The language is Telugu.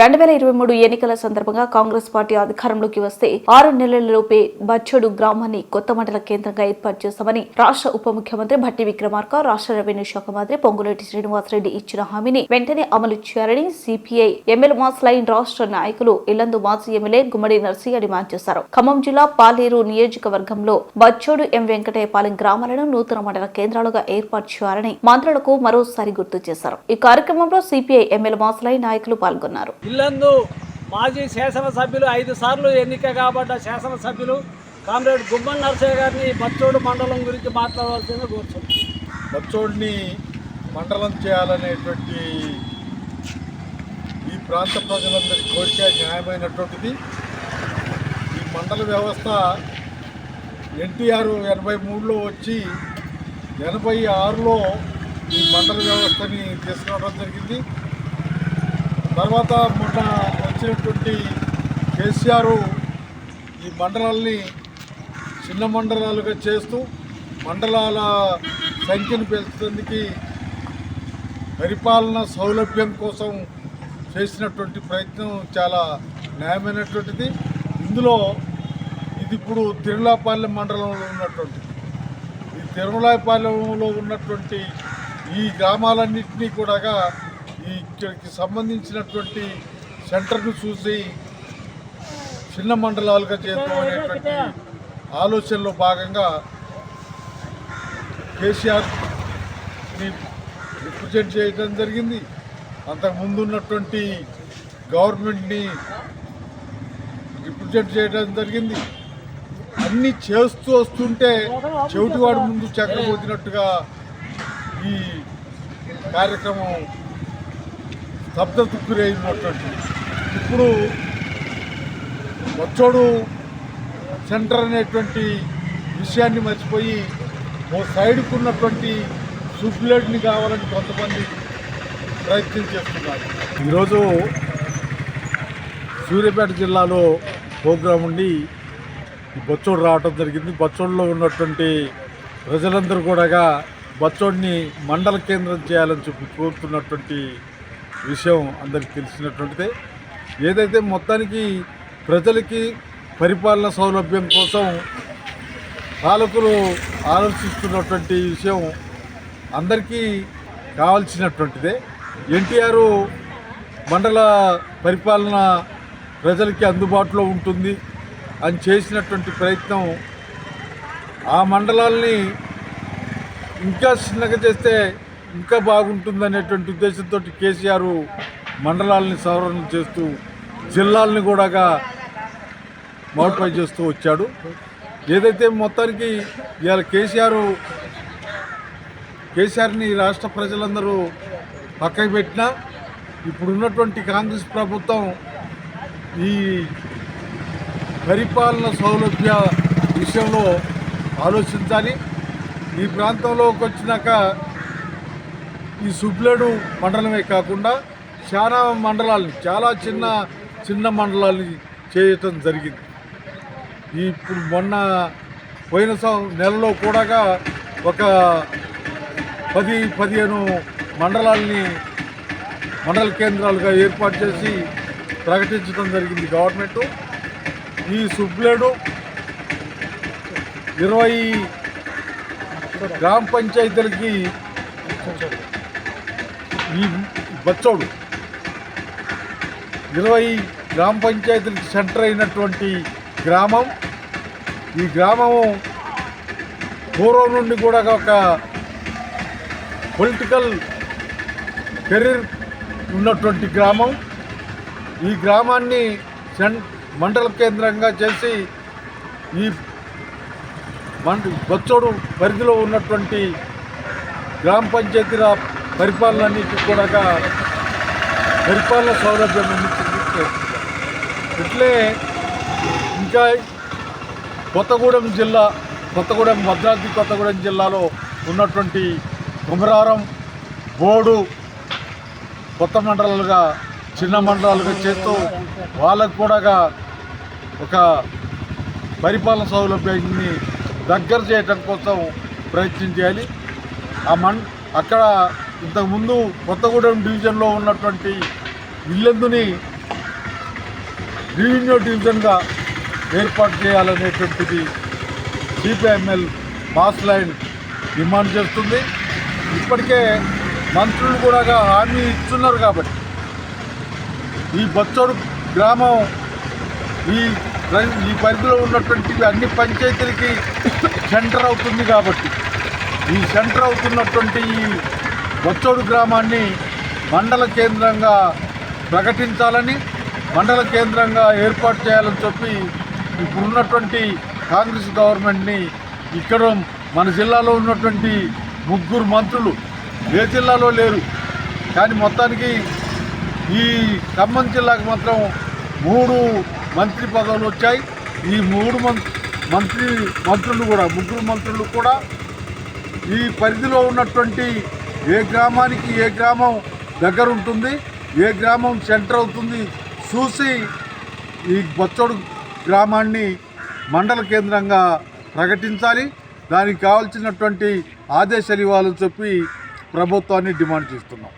రెండు వేల ఇరవై మూడు ఎన్నికల సందర్భంగా కాంగ్రెస్ పార్టీ అధికారంలోకి వస్తే ఆరు నెలలలోపే బచ్చోడు గ్రామాన్ని కొత్త మండల కేంద్రంగా ఏర్పాటు చేస్తామని రాష్ట్ర ఉప ముఖ్యమంత్రి భట్టి విక్రమార్క రాష్ట్ర రెవెన్యూ శాఖ మంత్రి పొంగులేటి శ్రీనివాసరెడ్డి ఇచ్చిన హామీని వెంటనే అమలు చేయాలని సిపిఐ ఎమ్మెల్యే మాస్ లైన్ రాష్ట్ర నాయకులు ఇల్లందు మాజీ ఎమ్మెల్యే గుమ్మడి నర్సీ డిమాండ్ చేశారు. ఖమ్మం జిల్లా పాలేరు నియోజకవర్గంలో బచ్చోడు ఎం వెంకటయ్యపాలెం గ్రామాలను నూతన మండల కేంద్రాలుగా ఏర్పాటు చేయాలని మంత్రులకు మరోసారి గుర్తు చేశారు. ఈ కార్యక్రమంలో సిపిఐ ఎమ్మెల్యే మాసలై నాయకులు పాల్గొన్నారు. ఇల్లందు మాజీ శాసనసభ్యులు ఐదు సార్లు ఎన్నిక కాబడ్డ శాసనసభ్యులు కామ్రేడ్ గుమ్మన్ నరసయ్య గారిని బచ్చోడు మండలం గురించి మాట్లాడవలసింది కూర్చున్నాం. బచ్చోడిని మండలం చేయాలనేటువంటి ఈ ప్రాంత ప్రజలందరి కోరిక న్యాయమైనటువంటిది. ఈ మండల వ్యవస్థ ఎన్టీఆర్ ఎనభై మూడులో వచ్చి ఎనభై ఆరులో ఈ మండల వ్యవస్థని తీసుకురావడం జరిగింది. తర్వాత మొన్న వచ్చినటువంటి కేసీఆర్ ఈ మండలాల్ని చిన్న మండలాలుగా చేస్తూ మండలాల సంఖ్యను పెంచడానికి పరిపాలన సౌలభ్యం కోసం చేసినటువంటి ప్రయత్నం చాలా న్యాయమైనటువంటిది. ఇందులో ఇది ఇప్పుడు తిరుమలాపాలెం మండలంలో ఉన్నటువంటిది. ఈ తిరుమలాపాలెంలో ఉన్నటువంటి ఈ గ్రామాలన్నింటినీ కూడా ఇక్కడికి సంబంధించినటువంటి సెంటర్ను చూసి చిన్న మండలాలుగా చేద్దాం అనేటువంటి ఆలోచనలో భాగంగా కేసీఆర్ని రిప్రజెంట్ చేయడం జరిగింది. అంతకుముందు ఉన్నటువంటి గవర్నమెంట్ని రిప్రజెంట్ చేయడం జరిగింది. అన్నీ చేస్తూ వస్తుంటే చెవిటివాడి ముందు చక్రపోతినట్టుగా ఈ కార్యక్రమం స్తబ్దతకు అయినటువంటి ఇప్పుడు వచ్చోడు సెంటర్ అనేటువంటి విషయాన్ని మర్చిపోయి ఓ సైడ్కు ఉన్నటువంటి సుబ్లెడ్ని కావాలని కొంతమంది ప్రయత్నం చేస్తున్నారు. ఈరోజు సూర్యాపేట జిల్లాలో ప్రోగ్రాం ఉండి ఈ బచ్చోడు రావటం జరిగింది. బొచ్చోడులో ఉన్నటువంటి ప్రజలందరూ కూడా బచ్చోడిని మండల కేంద్రం చేయాలని చెప్పి కోరుతున్నటువంటి విషయం అందరికీ తెలిసినటువంటిదే. ఏదైతే మొత్తానికి ప్రజలకి పరిపాలన సౌలభ్యం కోసం పాలకులు ఆలోచిస్తున్నటువంటి విషయం అందరికీ కావాల్సినటువంటిదే. ఎన్టీఆర్ మండల పరిపాలన ప్రజలకి అందుబాటులో ఉంటుంది అని చేసినటువంటి ప్రయత్నం ఆ మండలాల్ని ఇంకా చిన్నగా చేస్తే ఇంకా బాగుంటుందనేటువంటి ఉద్దేశంతో కేసీఆర్ మండలాలని సవరణ చేస్తూ జిల్లాలని కూడా మోడిఫై చేస్తూ వచ్చాడు. ఏదైతే మొత్తానికి ఇవాళ కేసీఆర్ కేసీఆర్ని రాష్ట్ర ప్రజలందరూ పక్కకు పెట్టినా ఇప్పుడున్నటువంటి కాంగ్రెస్ ప్రభుత్వం ఈ పరిపాలన సౌలభ్య విషయంలో ఆలోచించాలి. ఈ ప్రాంతంలోకి వచ్చినాక ఈ సుబ్లేడు మండలమే కాకుండా చాలా మండలాల్ని చాలా చిన్న చిన్న మండలాలని చేయటం జరిగింది. ఇప్పుడు మొన్న పోయిన సం- నెలలో కూడా ఒక పది పదిహేను మండలాల్ని మండల కేంద్రాలుగా ఏర్పాటు చేసి ప్రకటించడం జరిగింది గవర్నమెంట్. ఈ సుబ్లేడు ఇరవై గ్రామ పంచాయతీలకి ఈ బచ్చోడు. ఇరవై గ్రామ పంచాయతీలకు సెంటర్ అయినటువంటి గ్రామం. ఈ గ్రామము పూర్వం నుండి కూడా ఒక పొలిటికల్ కెరీర్ ఉన్నటువంటి గ్రామం. ఈ గ్రామాన్ని సెం మండల కేంద్రంగా చేసి ఈ మండ బచ్చోడు పరిధిలో ఉన్నటువంటి గ్రామ పంచాయతీల పరిపాలనన్నిటి కూడా పరిపాలన సౌలభ్యం అందించింది ఇట్లే ఇంకా కొత్తగూడెం జిల్లా కొత్తగూడెం భద్రాద్రి కొత్తగూడెం జిల్లాలో ఉన్నటువంటి కుమరారం బోడు కొత్త మండలాలుగా చిన్న మండలాలుగా చేస్తూ వాళ్ళకు కూడా ఒక పరిపాలన సౌలభ్యాన్ని దగ్గర చేయటం కోసం ప్రయత్నం చేయాలి. ఆ మన్ అక్కడ ఇంతకుముందు కొత్తగూడెం డివిజన్లో ఉన్నటువంటి ఇల్లెందుని రెవెన్యూ డివిజన్గా ఏర్పాటు చేయాలనేటువంటిది సిపిఎంఎల్ బాస్ లైన్ డిమాండ్ చేస్తుంది. ఇప్పటికే మంత్రులు కూడా హామీ ఇస్తున్నారు కాబట్టి ఈ బచ్చోడు గ్రామం ఈ ఈ పరిధిలో ఉన్నటువంటి అన్ని పంచాయతీలకి సెంటర్ అవుతుంది కాబట్టి ఈ సెంటర్ అవుతున్నటువంటి ఈ బచ్చోడు గ్రామాన్ని మండల కేంద్రంగా ప్రకటించాలని మండల కేంద్రంగా ఏర్పాటు చేయాలని చెప్పి ఇప్పుడున్నటువంటి కాంగ్రెస్ గవర్నమెంట్ని ఇక్కడ మన జిల్లాలో ఉన్నటువంటి ముగ్గురు మంత్రులు ఏ జిల్లాలో లేరు. కానీ మొత్తానికి ఈ ఖమ్మం జిల్లాకు మాత్రం మూడు మంత్రి పదవులు వచ్చాయి. ఈ మూడు మం- మంత్రి మంత్రులు కూడా ముగ్గురు మంత్రులు కూడా ఈ పరిధిలో ఉన్నటువంటి ఏ గ్రామానికి ఏ గ్రామం దగ్గర ఉంటుంది ఏ గ్రామం సెంటర్ అవుతుంది చూసి ఈ బొచ్చోడు గ్రామాన్ని మండల కేంద్రంగా ప్రకటించాలి. దానికి కావాల్సినటువంటి ఆదేశాలు ఇవ్వాలని చెప్పి ప్రభుత్వాన్ని డిమాండ్ చేస్తున్నాం.